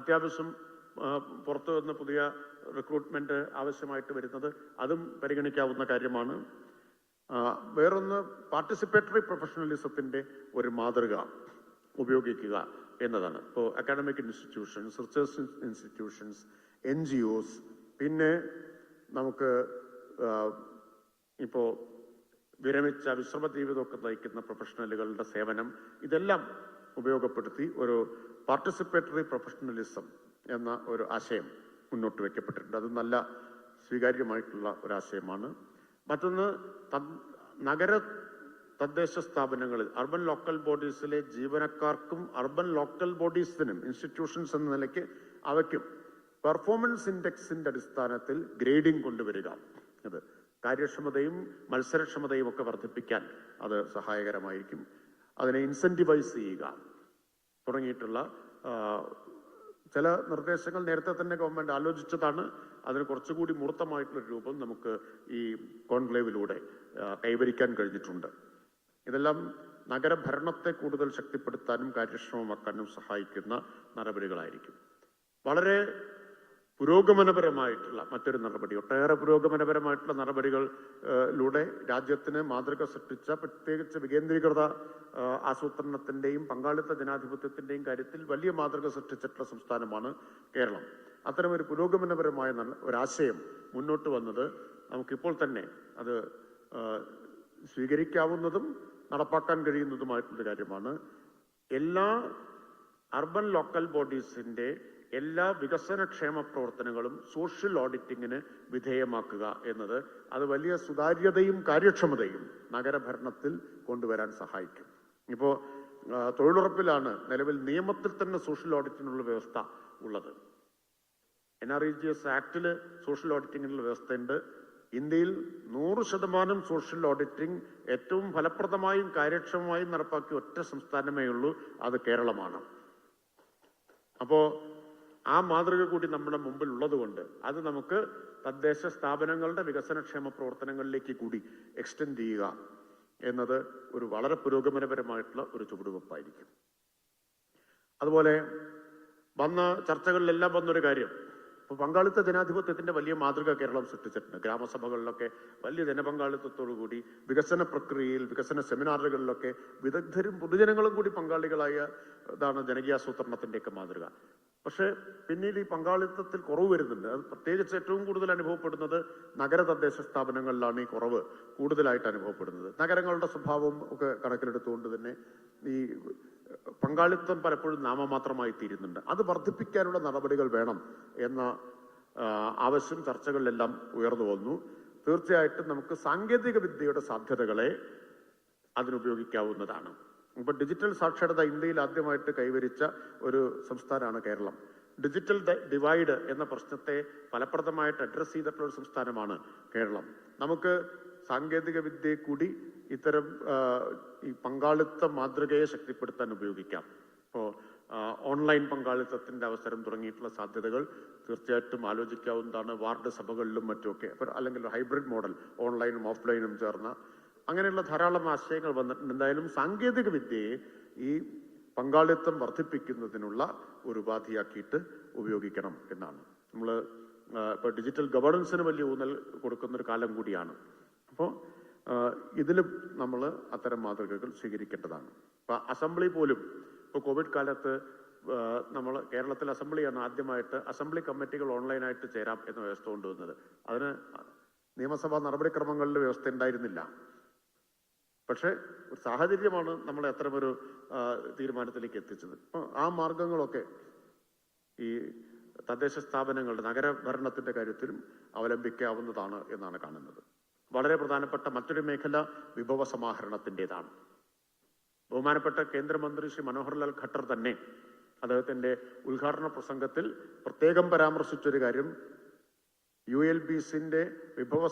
അത്യാവശ്യം പുറത്തു നിന്ന് പുതിയ റിക്രൂട്ട്മെന്റ് ആവശ്യമായിട്ട് വരുന്നത് അതും പരിഗണിക്കാവുന്ന കാര്യമാണ്. വേറൊന്ന് പാർട്ടിസിപ്പേറ്ററി പ്രൊഫഷണലിസത്തിന്റെ ഒരു മാതൃക ഉപയോഗിക്കുക എന്നതാണ്. ഇപ്പോൾ academic institutions research institutions N G Os പിന്നെ നമുക്ക് ഇപ്പോൾ വിരമിച്ച വിശ്രമ ജീവിതമൊക്കെ നയിക്കുന്ന പ്രൊഫഷണലുകളുടെ സേവനം ഇതെല്ലാം ഉപയോഗപ്പെടുത്തി ഒരു പാർട്ടിസിപ്പേറ്ററി പ്രൊഫഷണലിസം എന്ന ഒരു ആശയം മുന്നോട്ട് വയ്ക്കപ്പെട്ടിട്ടുണ്ട് അത് നല്ല സ്വീകാര്യമായിട്ടുള്ള ഒരു ആശയമാണ്. മറ്റൊന്ന് നഗര തദ്ദേശ സ്ഥാപനങ്ങളിൽ അർബൻ ലോക്കൽ ബോഡീസിലെ ജീവനക്കാർക്കും അർബൻ ലോക്കൽ ബോഡീസിനും ഇൻസ്റ്റിറ്റ്യൂഷൻസ് എന്ന നിലയ്ക്ക് അവയ്ക്കും പെർഫോമൻസ് ഇൻഡെക്സിന്റെ അടിസ്ഥാനത്തിൽ ഗ്രേഡിംഗ് കൊണ്ടുവരിക. അത് കാര്യക്ഷമതയും മത്സരക്ഷമതയും ഒക്കെ വർദ്ധിപ്പിക്കാൻ അത് സഹായകരമായിരിക്കും. അതിനെ ഇൻസെന്റിവൈസ് ചെയ്യുക. തുടങ്ങിയിട്ടുള്ള ചില നിർദ്ദേശങ്ങൾ നേരത്തെ തന്നെ ഗവൺമെന്റ് ആലോചിച്ചതാണ്. അതിന് കുറച്ചുകൂടി മൂർത്തമായിട്ടുള്ള രൂപം നമുക്ക് ഈ കോൺക്ലേവിലൂടെ കൈവരിക്കാൻ കഴിഞ്ഞിട്ടുണ്ട്. ഇതെല്ലാം നഗരഭരണത്തെ കൂടുതൽ ശക്തിപ്പെടുത്താനും കാര്യക്ഷമമാക്കാനും സഹായിക്കുന്ന നടപടികളായിരിക്കും. വളരെ പുരോഗമനപരമായിട്ടുള്ള മറ്റൊരു നടപടി ഒട്ടേറെ പുരോഗമനപരമായിട്ടുള്ള നടപടികളിലൂടെ രാജ്യത്തിന് മാതൃക സൃഷ്ടിച്ച പ്രത്യേകിച്ച് വികേന്ദ്രീകൃത ആസൂത്രണത്തിന്റെയും പങ്കാളിത്ത ജനാധിപത്യത്തിന്റെയും കാര്യത്തിൽ വലിയ മാതൃക സൃഷ്ടിച്ചിട്ടുള്ള സംസ്ഥാനമാണ് കേരളം. അത്തരമൊരു പുരോഗമനപരമായ ഒരാശയം മുന്നോട്ട് വന്നത് നമുക്കിപ്പോൾ തന്നെ അത് സ്വീകരിക്കാവുന്നതും നടപ്പാക്കാൻ കഴിയുന്നതുമായിട്ടുള്ള കാര്യമാണ്. എല്ലാ അർബൻ ലോക്കൽ ബോഡീസിന്റെ എല്ലാ വികസനക്ഷേമ പ്രവർത്തനങ്ങളും സോഷ്യൽ ഓഡിറ്റിങ്ങിന് വിധേയമാക്കുക എന്നത് അത് വലിയ സുതാര്യതയും കാര്യക്ഷമതയും നഗരഭരണത്തിൽ കൊണ്ടുവരാൻ സഹായിക്കും. ഇപ്പോൾ തൊഴിലുറപ്പിലാണ് നിലവിൽ നിയമത്തിൽ തന്നെ സോഷ്യൽ ഓഡിറ്റിനുള്ള വ്യവസ്ഥ ഉള്ളത്. N R E G S ആക്ടിൽ social ഓഡിറ്റിങ്ങിനുള്ള വ്യവസ്ഥയുണ്ട്. ഇന്ത്യയിൽ നൂറ് ശതമാനം സോഷ്യൽ ഓഡിറ്റിംഗ് ഏറ്റവും ഫലപ്രദമായും കാര്യക്ഷമമായും നടപ്പാക്കിയ ഒറ്റ സംസ്ഥാനമേ ഉള്ളൂ അത് കേരളമാണ്. അപ്പോ ആ മാതൃക കൂടി നമ്മുടെ മുമ്പിൽ ഉള്ളതുകൊണ്ട് അത് നമുക്ക് തദ്ദേശ സ്ഥാപനങ്ങളുടെ വികസനക്ഷേമ പ്രവർത്തനങ്ങളിലേക്ക് കൂടി എക്സ്റ്റെൻഡ് ചെയ്യുക എന്നത് ഒരു വളരെ പുരോഗമനപരമായിട്ടുള്ള ഒരു ചുവടുവെപ്പായിരിക്കും. അതുപോലെ വന്ന ചർച്ചകളിലെല്ലാം വന്നൊരു കാര്യം. ഇപ്പൊ പങ്കാളിത്ത ജനാധിപത്യത്തിന്റെ വലിയ മാതൃക കേരളം സൃഷ്ടിച്ചിട്ടുണ്ട്. ഗ്രാമസഭകളിലൊക്കെ വലിയ ജനപങ്കാളിത്തത്തോടു കൂടി വികസന പ്രക്രിയയിൽ വികസന സെമിനാറുകളിലൊക്കെ വിദഗ്ധരും പൊതുജനങ്ങളും കൂടി പങ്കാളികളായ ഇതാണ് ജനകീയാസൂത്രണത്തിന്റെയൊക്കെ മാതൃക. പക്ഷെ പിന്നീട് ഈ പങ്കാളിത്തത്തിൽ കുറവ് വരുന്നുണ്ട്. അത് പ്രത്യേകിച്ച് ഏറ്റവും കൂടുതൽ അനുഭവപ്പെടുന്നത് നഗര തദ്ദേശ സ്ഥാപനങ്ങളിലാണ് ഈ കുറവ് കൂടുതലായിട്ട് അനുഭവപ്പെടുന്നത്. നഗരങ്ങളുടെ സ്വഭാവം ഒക്കെ കണക്കിലെടുത്തുകൊണ്ട് തന്നെ ഈ പങ്കാളിത്തം പലപ്പോഴും നാമമാത്രമായി തീരുന്നുണ്ട്. അത് വർദ്ധിപ്പിക്കാനുള്ള നടപടികൾ വേണം എന്ന ആവശ്യം ചർച്ചകളിലെല്ലാം ഉയർന്നു വന്നു. തീർച്ചയായിട്ടും നമുക്ക് സാങ്കേതിക വിദ്യയുടെ സാധ്യതകളെ അതിനുപയോഗിക്കാവുന്നതാണ്. ഇപ്പൊ ഡിജിറ്റൽ സാക്ഷരത ഇന്ത്യയിൽ ആദ്യമായിട്ട് കൈവരിച്ച ഒരു സംസ്ഥാനമാണ് കേരളം. ഡിജിറ്റൽ ഡിവൈഡ് എന്ന പ്രശ്നത്തെ ഫലപ്രദമായിട്ട് അഡ്രസ്സ് ചെയ്തിട്ടുള്ള ഒരു സംസ്ഥാനമാണ് കേരളം. നമുക്ക് സാങ്കേതിക വിദ്യയെ കൂടി ഇത്തരം ഈ പങ്കാളിത്ത മാതൃകയെ ശക്തിപ്പെടുത്താൻ ഉപയോഗിക്കാം. ഇപ്പോൾ ഓൺലൈൻ പങ്കാളിത്തത്തിന്റെ അവസരം തുടങ്ങിയിട്ടുള്ള സാധ്യതകൾ തീർച്ചയായിട്ടും ആലോചിക്കാവുന്നതാണ്. വാർഡ് സഭകളിലും മറ്റുമൊക്കെ അപ്പോൾ അല്ലെങ്കിൽ ഹൈബ്രിഡ് മോഡൽ ഓൺലൈനും ഓഫ്ലൈനും ചേർന്ന അങ്ങനെയുള്ള ധാരാളം ആശയങ്ങൾ വന്നിട്ടുണ്ട്. എന്തായാലും സാങ്കേതിക വിദ്യയെ ഈ പങ്കാളിത്തം വർദ്ധിപ്പിക്കുന്നതിനുള്ള ഒരു ഉപാധിയാക്കിയിട്ട് ഉപയോഗിക്കണം എന്നാണ്. നമ്മൾ ഇപ്പോൾ ഡിജിറ്റൽ ഗവേണൻസിന് വലിയ ഊന്നൽ കൊടുക്കുന്ന ഒരു കാലം കൂടിയാണ്. അപ്പോൾ ഇതിലും നമ്മൾ അത്തരം മാതൃകകൾ സ്വീകരിക്കേണ്ടതാണ്. ഇപ്പൊ അസംബ്ലി പോലും ഇപ്പോൾ കോവിഡ് കാലത്ത് നമ്മൾ കേരളത്തിൽ അസംബ്ലിയാണ് ആദ്യമായിട്ട് അസംബ്ലി കമ്മിറ്റികൾ ഓൺലൈനായിട്ട് ചേരാം എന്ന വ്യവസ്ഥ കൊണ്ടുവന്നത്. അതിന് നിയമസഭാ നടപടിക്രമങ്ങളിൽ വ്യവസ്ഥ ഉണ്ടായിരുന്നില്ല. പക്ഷേ ഒരു സാഹചര്യമാണ് നമ്മളെ അത്തരമൊരു തീരുമാനത്തിലേക്ക് എത്തിച്ചത്. അപ്പോൾ ആ മാർഗങ്ങളൊക്കെ ഈ തദ്ദേശ സ്ഥാപനങ്ങളുടെ നഗരഭരണത്തിന്റെ കാര്യത്തിലും അവലംബിക്കാവുന്നതാണ് എന്നാണ് കാണുന്നത്. വളരെ പ്രധാനപ്പെട്ട മറ്റൊരു മേഖല വിഭവ സമാഹരണത്തിന്റെതാണ്. ബഹുമാനപ്പെട്ട കേന്ദ്രമന്ത്രി ശ്രീ മനോഹർലാൽ ഖട്ടർ തന്നെ അദ്ദേഹത്തിന്റെ ഉദ്ഘാടന പ്രസംഗത്തിൽ പ്രത്യേകം പരാമർശിച്ചൊരു കാര്യം യു എൽ ബി വിഭവ